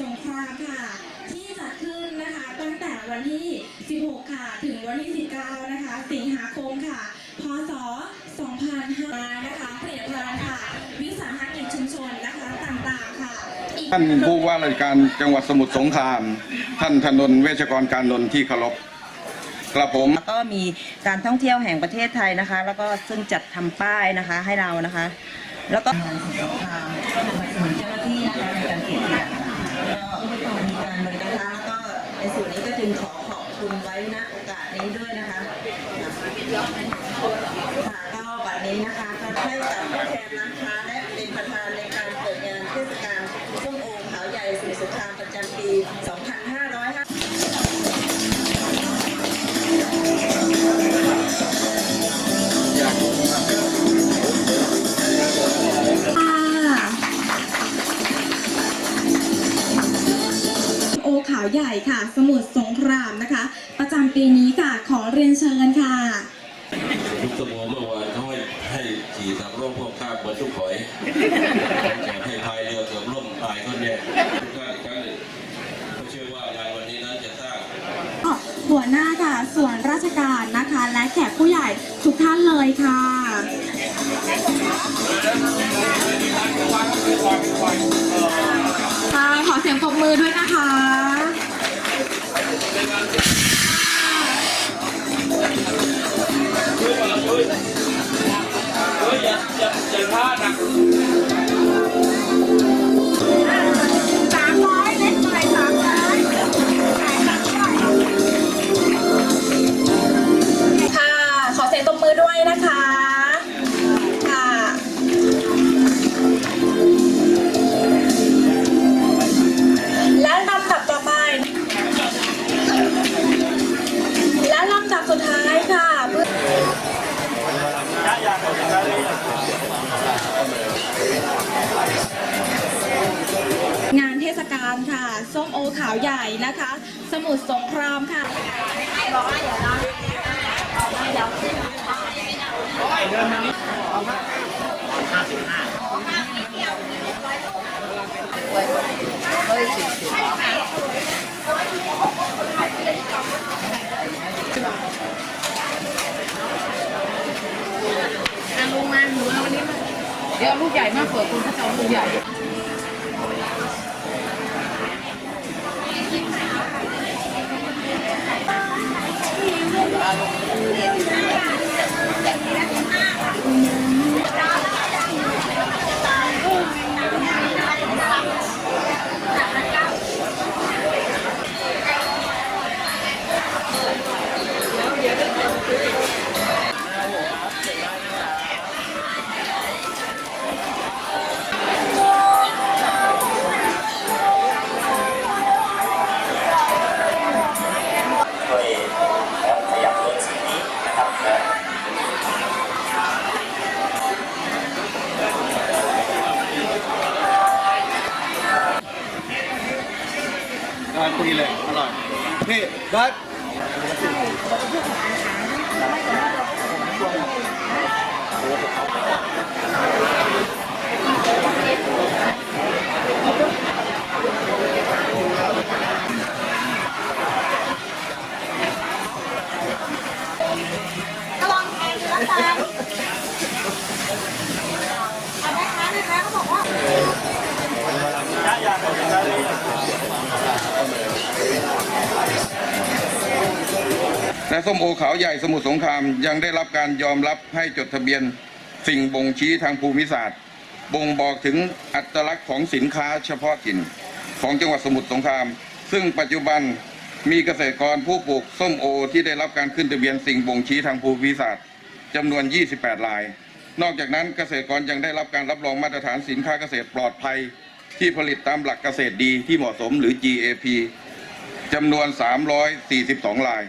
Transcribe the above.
สงครามค่ะ ที่จัดขึ้นนะคะตั้งแต่วันที่ 16 ค่ะ ถึงวันที่ 19 นะคะ สิงหาคมค่ะ พศ2005นะคะผลิตภัณฑ์ค่ะ วิสาหกิจชุมชนนะคะต่างๆค่ะอีกท่านผู้ว่าราชการจังหวัดสมุทรสงคราม ท่านธนนท์เวชกรการนนท์ที่เคารพกระผมแล้วก็มีการท่องเที่ยวแห่งประเทศไทยนะคะ แล้วก็ซึ่งจัดทำป้ายนะคะให้เรานะคะ แล้วก็งานสงครามก็สนับสนุนเจ้าหน้าที่นะคะในการเก็บขยะ แล้วก็มีการบริการแล้วก็ในส่วนนี้ก็จึงขอขอบคุณไว้ณโอกาสนี้ด้วยนะคะค่ะก็บัดนี้นะคะก็ให้กับผู้แทนร้านค้าและเป็นประธานในการเปิดงานเทศกาลส้มโอขาวใหญ่สุสงครามประจำปี 2550าวใหญ่ค่ะ สมุทรสงครามนะคะ ประจำปีนี้ค่ะ ขอเรียนเชิญค่ะทุกสโมเมื่อวานเขาให้ให้ขี่สามร่มพวกข้ามเหมือนทุกหอยให้พายเรือเกือบล่มตายก็เนี่ยทุกท่านอีกครั้งหนึ่งก็เชื่อว่างานวันนี้นั้นจะสร้างหัวหน้าค่ะ ส่วนราชการนะคะ และแขกผู้ใหญ่ทุกท่านเลยค่ะค่ะขอเสียงปรบมือด้วยนะคะาลค่ะส้มโอขาวใหญ่นะคะ สมุทรสงครามค่ะอะลุงมาหนูเอาวันนี้เดี๋ยวเอาลูกใหญ่มาเปิดคุณเขาจะเอาลูกใหญ่ การคุยเลย อร่อย นี่บัส และส้มโอขาวใหญ่สมุทรสงครามยังได้รับการยอมรับให้จดทะเบียนสิ่งบ่งชี้ทางภูมิศาสตร์ บ่งบอกถึงอัตลักษณ์ของสินค้าเฉพาะถิ่นของจังหวัดสมุทรสงคราม ซึ่งปัจจุบันมีเกษตรกรผู้ปลูกส้มโอที่ได้รับการขึ้นทะเบียนสิ่งบ่งชี้ทางภูมิศาสตร์จำนวน 28 ราย นอกจากนั้นเกษตรกรยังได้รับการรับรองมาตรฐานสินค้าเกษตรปลอดภัย ที่ผลิตตามหลักเกษตรดีที่เหมาะสมหรือ GAP จำนวน 342 ราย